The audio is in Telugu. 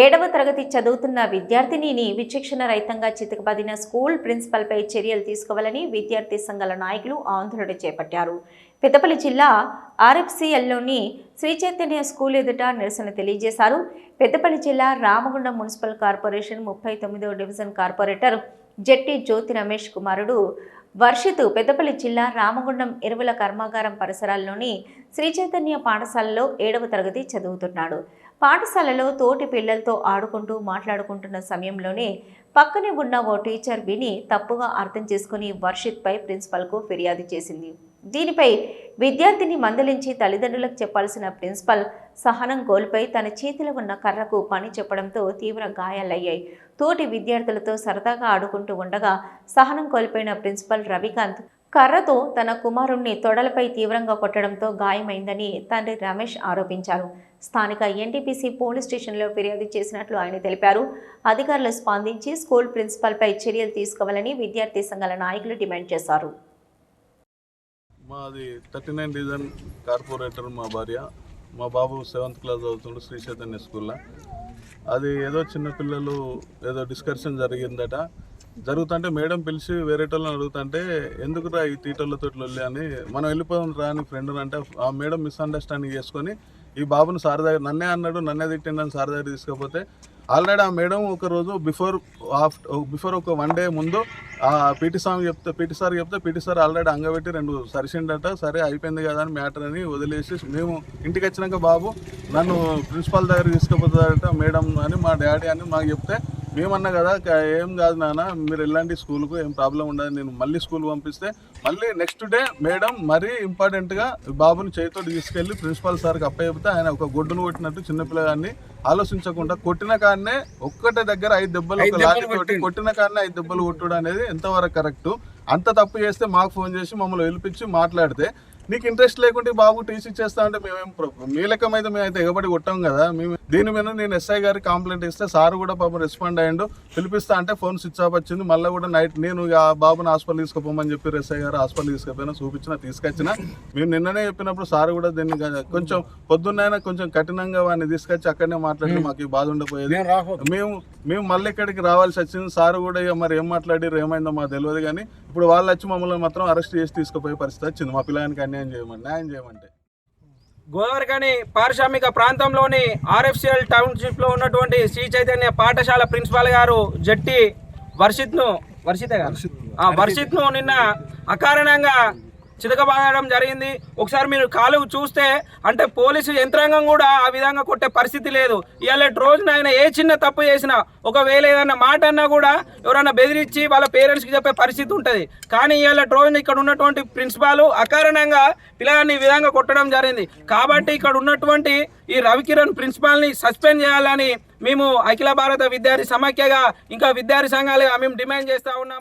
ఏడవ తరగతి చదువుతున్న విద్యార్థినిని విచక్షణ రహితంగా చితకబడిన స్కూల్ ప్రిన్సిపల్పై చర్యలు తీసుకోవాలని విద్యార్థి సంఘాల నాయకులు ఆందోళన చేపట్టారు. పెద్దపల్లి జిల్లా ఆర్ఎఫ్సిఎల్లోని శ్రీ చైతన్య స్కూల్ ఎదుట నిరసన తెలియజేశారు. పెద్దపల్లి జిల్లా రామగుండం మున్సిపల్ కార్పొరేషన్ ముప్పై తొమ్మిదవ డివిజన్ కార్పొరేటర్ జట్టి జ్యోతి రమేష్ కుమారుడు వర్షిత్ పెద్దపల్లి జిల్లా రామగుండం ఎరువుల కర్మాగారం పరిసరాల్లోని శ్రీ చైతన్య పాఠశాలలో ఏడవ తరగతి చదువుతున్నాడు. పాఠశాలలో తోటి పిల్లలతో ఆడుకుంటూ మాట్లాడుకుంటున్న సమయంలోనే పక్కనే ఉన్న ఓ టీచర్ విని తప్పుగా అర్థం చేసుకుని వర్షిత్పై ప్రిన్సిపల్కు ఫిర్యాదు చేసింది. దీనిపై విద్యార్థిని మందలించి తల్లిదండ్రులకు చెప్పాల్సిన ప్రిన్సిపల్ సహనం కోల్పోయి తన చేతిలో ఉన్న కర్రకు పని చెప్పడంతో తీవ్ర గాయాలయ్యాయి. తోటి విద్యార్థులతో సరదాగా ఆడుకుంటూ ఉండగా సహనం కోల్పోయిన ప్రిన్సిపల్ రవికాంత్ కర్రతో తన కుమారుణ్ణి తొడలపై తీవ్రంగా కొట్టడంతో గాయమైందని తండ్రి రమేష్ ఆరోపించారు. స్థానిక ఎన్టీపీసీ పోలీస్ స్టేషన్లో ఫిర్యాదు చేసినట్లు ఆయన తెలిపారు. అధికారులు స్పందించి స్కూల్ ప్రిన్సిపల్పై చర్యలు తీసుకోవాలని విద్యార్థి సంఘాల నాయకులు డిమాండ్ చేశారు. మాది థర్టీ నైన్ డివిజన్ కార్పొరేటర్ మా భార్య. మా బాబు సెవెంత్ క్లాస్ చదువుతుండు శ్రీ చైతన్య స్కూల్లో. అది ఏదో చిన్న పిల్లలు ఏదో డిస్కషన్ జరిగిందట. జరుగుతుంటే మేడం పిలిచి వేరే వాళ్ళని అడుగుతుంటే ఎందుకురా ఈ తీటర్లతో వెళ్ళి? అని మనం వెళ్ళిపోదాం రా అని ఫ్రెండ్ అంటే ఆ మేడం మిస్అండర్స్టాండింగ్ చేసుకొని ఈ బాబుని సార్ దగ్గర నన్నే అన్నాడు నన్నే తిట్టిండని సార్ దగ్గర తీసుకపోతే ఆల్రెడీ ఆ మేడం ఒక రోజు బిఫోర్ ఆఫ్టర్ బిఫోర్ ఒక వన్ డే ముందు ఆ పీటీ సాంగ్ చెప్తే పీటీ సార్ చెప్తే పీటీ సార్ ఆల్రెడీ అంగబెట్టి రెండు సరిసిండట సరే అయిపోయింది కదా అని మ్యాటర్ అని వదిలేసి మేము ఇంటికి వచ్చినాక బాబు నన్ను ప్రిన్సిపాల్ దగ్గర తీసుకుపోతాడట మేడం అని మా డాడీ అని మాకు చెప్తే మేమన్నా కదా "క- ఏం కాదు నాన్న మీరు వెళ్ళండి స్కూల్కు ఏం ప్రాబ్లం ఉండదు నేను మళ్ళీ స్కూల్ పంపిస్తే మళ్ళీ నెక్స్ట్ డే మేడం మరీ ఇంపార్టెంట్గా బాబుని చేతితో తీసుకెళ్ళి ప్రిన్సిపాల్ సార్కి అప్పచెప్తే ఆయన ఒక గొడ్డును కొట్టినట్టు చిన్నపిల్లగాన్ని ఆలోచించకుండా కొట్టిన కాడనే ఒక్కటే దగ్గర ఐదు దెబ్బలు ఒక లాఠీ తోటి కొట్టిన కాడనే ఐదు దెబ్బలు కొట్టుడు అనేది ఎంతవరకు కరెక్ట్? అంత తప్పు చేస్తే మాకు ఫోన్ చేసి మమ్మల్ని పిలిపించి మాట్లాడితే నీకు ఇంట్రెస్ట్ లేకుంటే బాబు టీసీ చేస్తా అంటే మేమేం మీ లెక్కమైతే మేమైతే ఎగబడి కొట్టాం కదా. మేము దీని మీద నేను ఎస్ఐ గారికి కంప్లైంట్ ఇస్తే సార్ కూడా పాపం రెస్పాండ్ అయ్యిండు. పిలిపిస్తా అంటే ఫోన్ స్విచ్ ఆఫ్ వచ్చింది. మళ్ళీ కూడా నైట్ నేను ఆ బాబుని హాస్పిటల్ తీసుకుపోమని చెప్పి ఎస్ఐ గారు హాస్పిటల్ తీసుకుపోయినా చూపించిన తీసుకొచ్చిన. మేము నిన్ననే చెప్పినప్పుడు సార్ కూడా దీన్ని కొంచెం పొద్దున్నైనా కొంచెం కఠినంగా వాడిని తీసుకొచ్చి అక్కడనే మాట్లాడి మాకు బాధ ఉండపోయేది మేము మేము మళ్ళీ ఇక్కడికి రావాల్సి వచ్చింది. సార్ కూడా మరి ఏం మాట్లాడారు ఏమైందో మాకు తెలియదు కానీ ఇప్పుడు వాళ్ళు వచ్చి మమ్మల్ని మాత్రం అరెస్ట్ చేసి తీసుకుపోయే పరిస్థితి వచ్చింది. మా పిల్లగానికి అన్యాయం చేయమంటే న్యాయం చేయమంటే. గోదావరికని పారిశ్రామిక ప్రాంతంలోని ఆర్ఎఫ్సిఎల్ టౌన్షిప్లో ఉన్నటువంటి శ్రీ చైతన్య పాఠశాల ప్రిన్సిపాల్ గారు జట్టి వర్షిత్ను వర్షితే గారు వర్షిత్ను నిన్న అకారణంగా చితకబాదడం జరిగింది. ఒకసారి మీరు కాలు చూస్తే అంటే పోలీసు యంత్రాంగం కూడా ఆ విధంగా కొట్టే పరిస్థితి లేదు. ఇవాళ రోజున ఆయన ఏ చిన్న తప్పు చేసినా ఒకవేళ ఏదైనా మాట అన్నా కూడా ఎవరైనా బెదిరించి వాళ్ళ పేరెంట్స్కి చెప్పే పరిస్థితి ఉంటుంది. కానీ ఇవాళ రోజున ఇక్కడ ఉన్నటువంటి ప్రిన్సిపాల్ అకారణంగా పిల్లలని ఈ విధంగా కొట్టడం జరిగింది. కాబట్టి ఇక్కడ ఉన్నటువంటి ఈ రవికిరణ్ ప్రిన్సిపాల్ని సస్పెండ్ చేయాలని మేము అఖిల భారత విద్యార్థి సమాఖ్యగా ఇంకా విద్యార్థి సంఘాలుగా మేము డిమాండ్ చేస్తా ఉన్నాం.